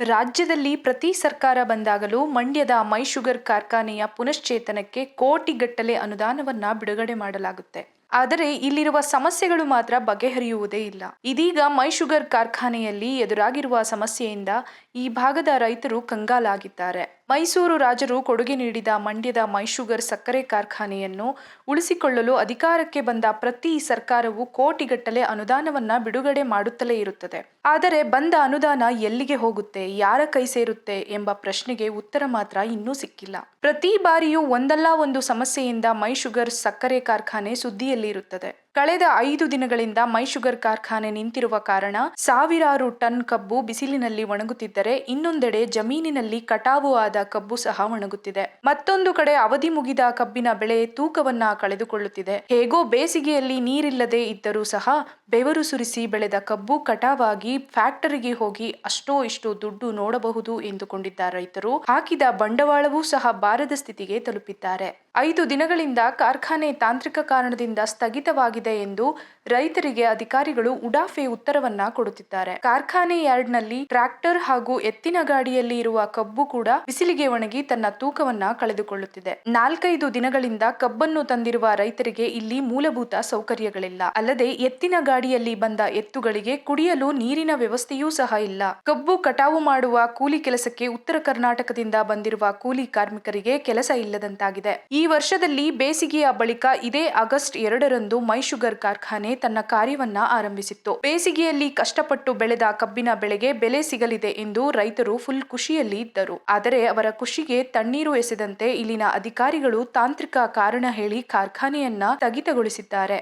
ರಾಜ್ಯದಲ್ಲಿ ಪ್ರತಿ ಸರ್ಕಾರ ಬಂದಾಗಲೂ ಮಂಡ್ಯದ ಮೈ ಶುಗರ್ ಕಾರ್ಖಾನೆಯ ಪುನಶ್ಚೇತನಕ್ಕೆ ಕೋಟಿಗಟ್ಟಲೆ ಅನುದಾನವನ್ನ ಬಿಡುಗಡೆ ಮಾಡಲಾಗುತ್ತೆ. ಆದರೆ ಇಲ್ಲಿರುವ ಸಮಸ್ಯೆಗಳು ಮಾತ್ರ ಬಗೆಹರಿಯುವುದೇ ಇಲ್ಲ. ಇದೀಗ ಮೈ ಶುಗರ್ ಕಾರ್ಖಾನೆಯಲ್ಲಿ ಎದುರಾಗಿರುವ ಸಮಸ್ಯೆಯಿಂದ ಈ ಭಾಗದ ರೈತರು ಕಂಗಾಲಾಗಿದ್ದಾರೆ. ಮೈಸೂರು ರಾಜರು ಕೊಡುಗೆ ನೀಡಿದ ಮಂಡ್ಯದ ಮೈಶುಗರ್ ಸಕ್ಕರೆ ಕಾರ್ಖಾನೆಯನ್ನು ಉಳಿಸಿಕೊಳ್ಳಲು ಅಧಿಕಾರಕ್ಕೆ ಬಂದ ಪ್ರತಿ ಸರ್ಕಾರವು ಕೋಟಿಗಟ್ಟಲೆ ಅನುದಾನವನ್ನ ಬಿಡುಗಡೆ ಮಾಡುತ್ತಲೇ ಇರುತ್ತದೆ. ಆದರೆ ಬಂದ ಅನುದಾನ ಎಲ್ಲಿಗೆ ಹೋಗುತ್ತೆ, ಯಾರ ಕೈ ಸೇರುತ್ತೆ ಎಂಬ ಪ್ರಶ್ನೆಗೆ ಉತ್ತರ ಮಾತ್ರ ಇನ್ನೂ ಸಿಕ್ಕಿಲ್ಲ. ಪ್ರತಿ ಬಾರಿಯೂ ಒಂದಲ್ಲ ಒಂದು ಸಮಸ್ಯೆಯಿಂದ ಮೈಶುಗರ್ ಸಕ್ಕರೆ ಕಾರ್ಖಾನೆ ಸುದ್ದಿಯಲ್ಲಿ ಇರುತ್ತದೆ ಕಳೆದ ಐದು ದಿನಗಳಿಂದ ಮೈಶುಗರ್ ಕಾರ್ಖಾನೆ ನಿಂತಿರುವ ಕಾರಣ ಸಾವಿರಾರು ಟನ್ ಕಬ್ಬು ಬಿಸಿಲಿನಲ್ಲಿ ಒಣಗುತ್ತಿದ್ದರೆ ಇನ್ನೊಂದೆಡೆ ಜಮೀನಿನಲ್ಲಿ ಕಟಾವು ಆದ ಕಬ್ಬು ಸಹ ಒಣಗುತ್ತಿದೆ. ಮತ್ತೊಂದು ಕಡೆ ಅವಧಿ ಮುಗಿದ ಕಬ್ಬಿನ ಬೆಳೆ ತೂಕವನ್ನ ಕಳೆದುಕೊಳ್ಳುತ್ತಿದೆ. ಹೇಗೋ ಬೇಸಿಗೆಯಲ್ಲಿ ನೀರಿಲ್ಲದೆ ಇದ್ದರೂ ಸಹ ಬೆವರು ಸುರಿಸಿ ಬೆಳೆದ ಕಬ್ಬು ಕಟಾವಾಗಿ ಫ್ಯಾಕ್ಟರಿಗೆ ಹೋಗಿ ಅಷ್ಟೋ ಇಷ್ಟೋ ದುಡ್ಡು ನೋಡಬಹುದು ಎಂದುಕೊಂಡಿದ್ದ ರೈತರು, ಹಾಕಿದ ಬಂಡವಾಳವೂ ಸಹ ಬಾರದ ಸ್ಥಿತಿಗೆ ತಲುಪಿದ್ದಾರೆ. ಐದು ದಿನಗಳಿಂದ ಕಾರ್ಖಾನೆ ತಾಂತ್ರಿಕ ಕಾರಣದಿಂದ ಸ್ಥಗಿತವಾಗಿದೆ ಎಂದು ರೈತರಿಗೆ ಅಧಿಕಾರಿಗಳು ಉಡಾಫೆ ಉತ್ತರವನ್ನ ಕೊಡುತ್ತಿದ್ದಾರೆ. ಕಾರ್ಖಾನೆ ಯಾರ್ಡ್ನಲ್ಲಿ ಟ್ರ್ಯಾಕ್ಟರ್ ಹಾಗೂ ಎತ್ತಿನ ಗಾಡಿಯಲ್ಲಿ ಇರುವ ಕಬ್ಬು ಕೂಡ ಬಿಸಿಲಿಗೆ ಒಣಗಿ ತನ್ನ ತೂಕವನ್ನ ಕಳೆದುಕೊಳ್ಳುತ್ತಿದೆ. ನಾಲ್ಕೈದು ದಿನಗಳಿಂದ ಕಬ್ಬನ್ನು ತಂದಿರುವ ರೈತರಿಗೆ ಇಲ್ಲಿ ಮೂಲಭೂತ ಸೌಕರ್ಯಗಳಿಲ್ಲ. ಅಲ್ಲದೆ ಎತ್ತಿನ ಗಾಡಿಯಲ್ಲಿ ಬಂದ ಎತ್ತುಗಳಿಗೆ ಕುಡಿಯಲು ನೀರಿನ ವ್ಯವಸ್ಥೆಯೂ ಸಹ ಇಲ್ಲ. ಕಬ್ಬು ಕಟಾವು ಮಾಡುವ ಕೂಲಿ ಕೆಲಸಕ್ಕೆ ಉತ್ತರ ಕರ್ನಾಟಕದಿಂದ ಬಂದಿರುವ ಕೂಲಿ ಕಾರ್ಮಿಕರಿಗೆ ಕೆಲಸ ಇಲ್ಲದಂತಾಗಿದೆ. ಈ ವರ್ಷದಲ್ಲಿ ಬೇಸಿಗೆಯ ಬಳಿಕ ಇದೇ ಆಗಸ್ಟ್ ಎರಡರಂದು ಮೈ ಶುಗರ್ ಕಾರ್ಖಾನೆ ತನ್ನ ಕಾರ್ಯವನ್ನ ಆರಂಭಿಸಿತ್ತು. ಬೇಸಿಗೆಯಲ್ಲಿ ಕಷ್ಟಪಟ್ಟು ಬೆಳೆದ ಕಬ್ಬಿನ ಬೆಳೆಗೆ ಬೆಲೆ ಸಿಗಲಿದೆ ಎಂದು ರೈತರು ಫುಲ್ ಖುಷಿಯಲ್ಲಿ ಇದ್ದರು. ಆದರೆ ಅವರ ಖುಷಿಗೆ ತಣ್ಣೀರು ಎಸೆದಂತೆ ಇಲ್ಲಿನ ಅಧಿಕಾರಿಗಳು ತಾಂತ್ರಿಕ ಕಾರಣ ಹೇಳಿ ಕಾರ್ಖಾನೆಯನ್ನ ಸ್ಥಗಿತಗೊಳಿಸಿದ್ದಾರೆ.